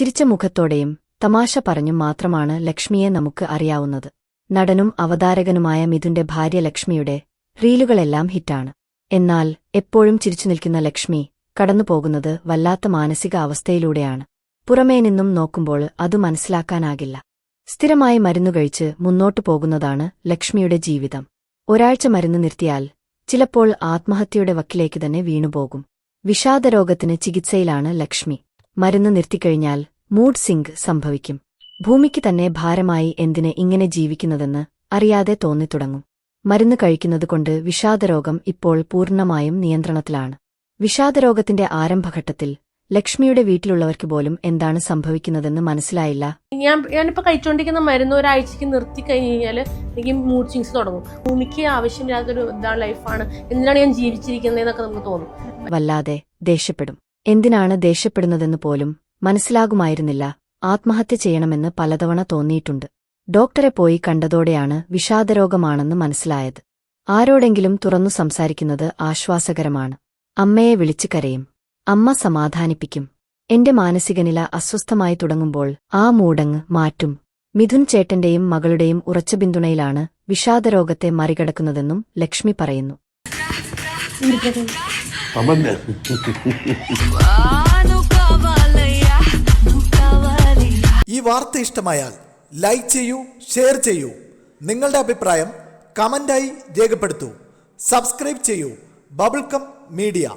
ചിരിച്ച മുഖത്തോടെയും തമാശ പറഞ്ഞും മാത്രമാണ് ലക്ഷ്മിയെ നമുക്ക് അറിയാവുന്നത്. നടനും അവതാരകനുമായ മിഥുന്റെ ഭാര്യ ലക്ഷ്മിയുടെ റീലുകളെല്ലാം ഹിറ്റാണ്. എന്നാൽ എപ്പോഴും ചിരിച്ചു നിൽക്കുന്ന ലക്ഷ്മി കടന്നുപോകുന്നത് വല്ലാത്ത മാനസിക അവസ്ഥയിലൂടെയാണ്. പുറമേ നിന്നും നോക്കുമ്പോൾ അത് മനസ്സിലാക്കാനാകില്ല. സ്ഥിരമായി മരുന്നു കഴിച്ച് മുന്നോട്ടു പോകുന്നതാണ് ലക്ഷ്മിയുടെ ജീവിതം. ഒരാഴ്ച മരുന്ന് നിർത്തിയാൽ ചിലപ്പോൾ ആത്മഹത്യയുടെ വക്കിലേക്ക് തന്നെ വീണുപോകും. വിഷാദരോഗത്തിന് ചികിത്സയിലാണ് ലക്ഷ്മി. മരുന്ന് നിർത്തിക്കഴിഞ്ഞാൽ മൂഡ് സിങ്ക് സംഭവിക്കും. ഭൂമിക്ക് തന്നെ ഭാരമായി എന്തിന് ഇങ്ങനെ ജീവിക്കുന്നതെന്ന് അറിയാതെ തോന്നിത്തുടങ്ങും. മരുന്ന് കഴിക്കുന്നതുകൊണ്ട് വിഷാദരോഗം ഇപ്പോൾ പൂർണമായും നിയന്ത്രണത്തിലാണ്. വിഷാദരോഗത്തിന്റെ ആരംഭഘട്ടത്തിൽ ലക്ഷ്മിയുടെ വീട്ടിലുള്ളവർക്ക് പോലും എന്താണ് സംഭവിക്കുന്നതെന്ന് മനസ്സിലായില്ല. ഞാൻ ഞാനിപ്പോ കഴിച്ചുകൊണ്ടിരിക്കുന്ന മരുന്ന് ഒരാഴ്ചക്ക് നിർത്തി കഴിഞ്ഞ് കഴിഞ്ഞാൽ എനിക്ക് മൂഡ് സ്വിങ്സ് തുടങ്ങും. ഭൂമിക്ക് ആവശ്യമില്ലാത്തൊരു ഇതാണ് ലൈഫാണ്. എന്തിനാണ് ഞാൻ ജീവിച്ചിരിക്കുന്നതെന്നൊക്കെ നമുക്ക് തോന്നും. വല്ലാതെ ദേഷ്യപ്പെടും. എന്തിനാണ് ദേഷ്യപ്പെടുന്നതെന്ന് പോലും മനസ്സിലാകുമായിരുന്നില്ല. ആത്മഹത്യ ചെയ്യണമെന്ന് പലതവണ തോന്നിയിട്ടുണ്ട്. ഡോക്ടറെ പോയി കണ്ടതോടെയാണ് വിഷാദരോഗമാണെന്ന് മനസ്സിലായത്. ആരോടെങ്കിലും തുറന്നു സംസാരിക്കുന്നത് ആശ്വാസകരമാണ്. അമ്മയെ വിളിച്ചു കരയും. അമ്മ സമാധാനിപ്പിക്കും. എന്റെ മാനസികനില അസ്വസ്ഥമായി തുടങ്ങുമ്പോൾ ആ മൂടങ്ങ് മാറ്റും. മിഥുൻ ചേട്ടന്റെയും മകളുടെയും ഉറച്ച പിന്തുണയിലാണ് വിഷാദരോഗത്തെ മറികടക്കുന്നതെന്നും ലക്ഷ്മി പറയുന്നു. വാർത്ത ഇഷ്ടമായാൽ ലൈക്ക് ചെയ്യൂ ഷെയർ ചെയ്യൂ. നിങ്ങളുടെ അഭിപ്രായം കമന്റായി രേഖപ്പെടുത്തൂ. സബ്സ്ക്രൈബ് ചെയ്യൂ. Bubblegum media.